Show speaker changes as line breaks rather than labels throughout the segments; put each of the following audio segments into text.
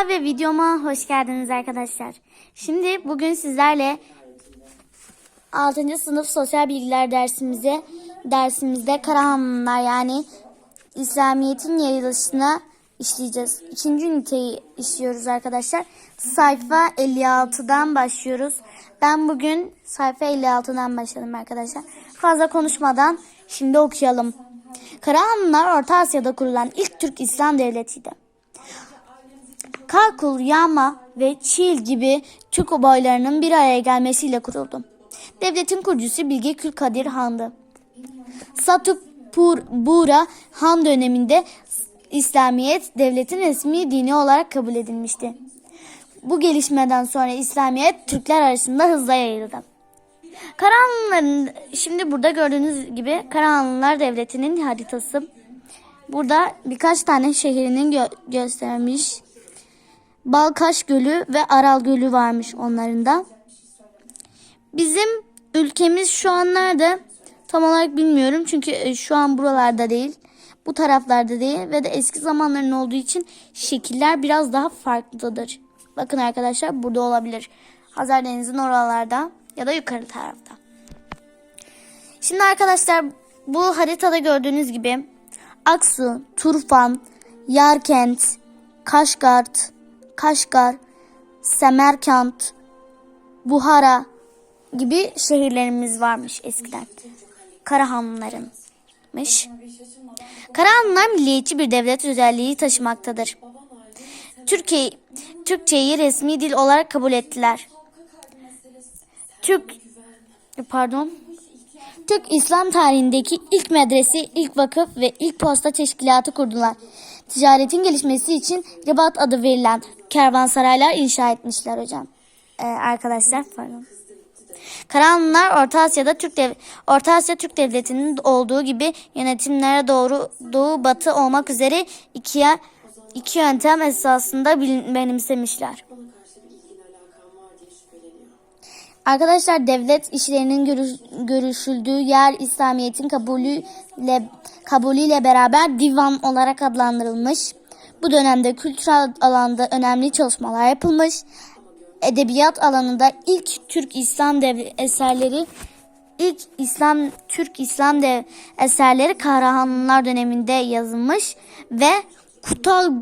Kanalıma ve videoma hoş geldiniz arkadaşlar. Şimdi bugün sizlerle 6. sınıf sosyal bilgiler dersimize dersimizde Karahanlılar yani İslamiyet'in yayılışına işleyeceğiz. İkinci üniteyi işliyoruz arkadaşlar. Sayfa 56'dan başlıyoruz. Ben bugün sayfa 56'dan başladım arkadaşlar. Fazla konuşmadan şimdi okuyalım. Karahanlılar Orta Asya'da kurulan ilk Türk İslam devletiydi. Kakul, Yama ve Çil gibi Türk boylarının bir araya gelmesiyle kuruldu. Devletin kurucusu Bilge Külkadir Han'dı. Satupur Bura Han döneminde İslamiyet devletin resmi dini olarak kabul edilmişti. Bu gelişmeden sonra İslamiyet Türkler arasında hızla yayıldı. Karahanlıların şimdi burada gördüğünüz gibi Karahanlılar Devleti'nin haritası. Burada birkaç tane şehrinin gö- göstermiş. Balkaş Gölü ve Aral Gölü varmış onların da. Bizim ülkemiz şu an nerede? Tam olarak bilmiyorum çünkü e, şu an buralarda değil. Bu taraflarda değil ve de eski zamanların olduğu için şekiller biraz daha farklıdır. Bakın arkadaşlar burada olabilir. Hazar Deniz'in oralarda ya da yukarı tarafta. Şimdi arkadaşlar bu haritada gördüğünüz gibi Aksu, Turfan, Yarkent, Kaşgart, Kaşgar, Semerkant, Buhara gibi şehirlerimiz varmış eskiden. Karahanlılarınmış. Karahanlılar milliyetçi bir devlet özelliği taşımaktadır. Türkiye, Türkçeyi resmi dil olarak kabul ettiler. Türk pardon Türk İslam tarihindeki ilk medrese, ilk vakıf ve ilk posta teşkilatı kurdular. Ticaretin gelişmesi için Ribat adı verilen kervansaraylar inşa etmişler hocam. Ee, arkadaşlar pardon. Karahanlılar Orta Asya'da Türk dev Orta Asya Türk Devleti'nin olduğu gibi yönetimlere doğru doğu batı olmak üzere ikiye iki yöntem esasında benimsemişler. Arkadaşlar devlet işlerinin görüş- görüşüldüğü yer İslamiyet'in kabulüyle kabulüyle beraber divan olarak adlandırılmış. Bu dönemde kültürel alanda önemli çalışmalar yapılmış. Edebiyat alanında ilk Türk İslam dev eserleri ilk İslam Türk İslam dev eserleri Karahanlılar döneminde yazılmış ve Kutal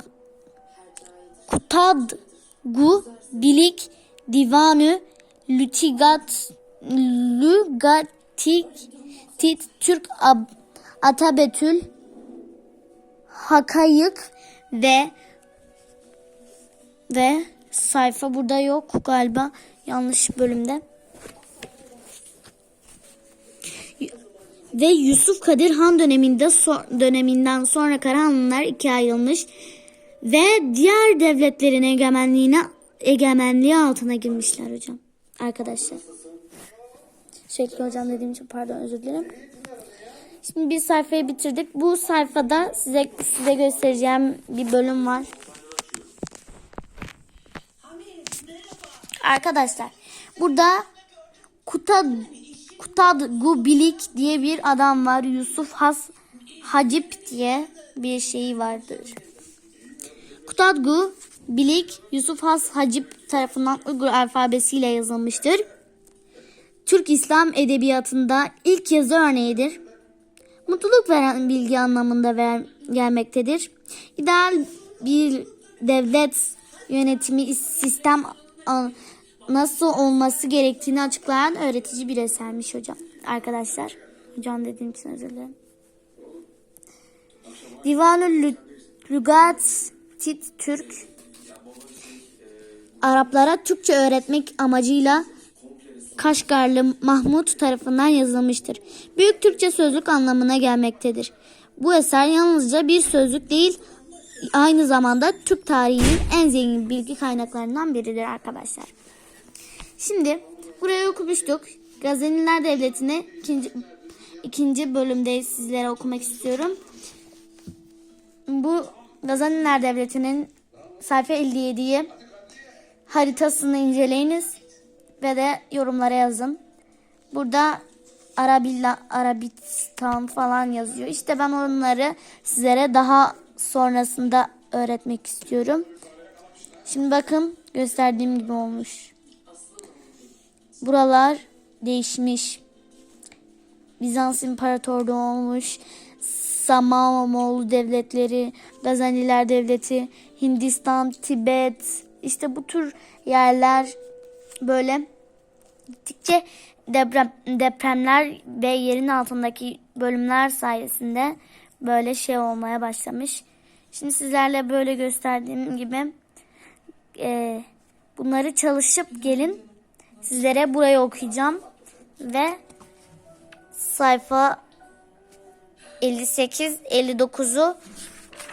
Kutadgu Bilik Divanı Lütigat Lügatik Tit Türk Ab, Atabetül Hakayık ve ve sayfa burada yok galiba yanlış bölümde. Ve Yusuf Kadir Han döneminde so- döneminden sonra Karahanlılar ikiye ayrılmış ve diğer devletlerin egemenliğine egemenliği altına girmişler hocam. Arkadaşlar. Şekli hocam dediğim için pardon özür dilerim. Şimdi bir sayfayı bitirdik. Bu sayfada size size göstereceğim bir bölüm var. Arkadaşlar burada Kutad Kutadgu Bilik diye bir adam var. Yusuf Has Hacip diye bir şeyi vardır. Kutadgu Bilik Yusuf Has Hacip tarafından Uygur alfabesiyle yazılmıştır. Türk İslam edebiyatında ilk yazı örneğidir. Mutluluk veren bilgi anlamında ver, gelmektedir. İdeal bir devlet yönetimi sistem nasıl olması gerektiğini açıklayan öğretici bir esermiş hocam. Arkadaşlar. Hocam dediğim için özür dilerim. Divanül Lü- Lügat Tit Türk Araplara Türkçe öğretmek amacıyla Kaşgarlı Mahmut tarafından yazılmıştır. Büyük Türkçe sözlük anlamına gelmektedir. Bu eser yalnızca bir sözlük değil, aynı zamanda Türk tarihinin en zengin bilgi kaynaklarından biridir arkadaşlar. Şimdi burayı okumuştuk. Gazeniler Devleti'ni ikinci, ikinci bölümde sizlere okumak istiyorum. Bu Gazaniler Devleti'nin sayfa 57'yi haritasını inceleyiniz ve de yorumlara yazın. Burada Arabilla, Arabistan falan yazıyor. İşte ben onları sizlere daha sonrasında öğretmek istiyorum. Şimdi bakın gösterdiğim gibi olmuş. Buralar değişmiş. Bizans İmparatorluğu olmuş. Samamoğlu devletleri, Gazaniler devleti, Hindistan, Tibet, işte bu tür yerler böyle gittikçe deprem, depremler ve yerin altındaki bölümler sayesinde böyle şey olmaya başlamış. Şimdi sizlerle böyle gösterdiğim gibi e, bunları çalışıp gelin sizlere burayı okuyacağım ve sayfa 58 59'u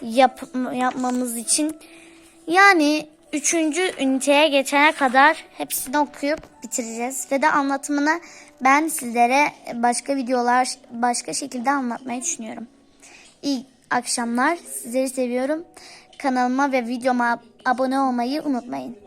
yap, yapmamız için yani 3. üniteye geçene kadar hepsini okuyup bitireceğiz ve de anlatımını ben sizlere başka videolar başka şekilde anlatmayı düşünüyorum. İyi akşamlar. Sizleri seviyorum. Kanalıma ve videoma abone olmayı unutmayın.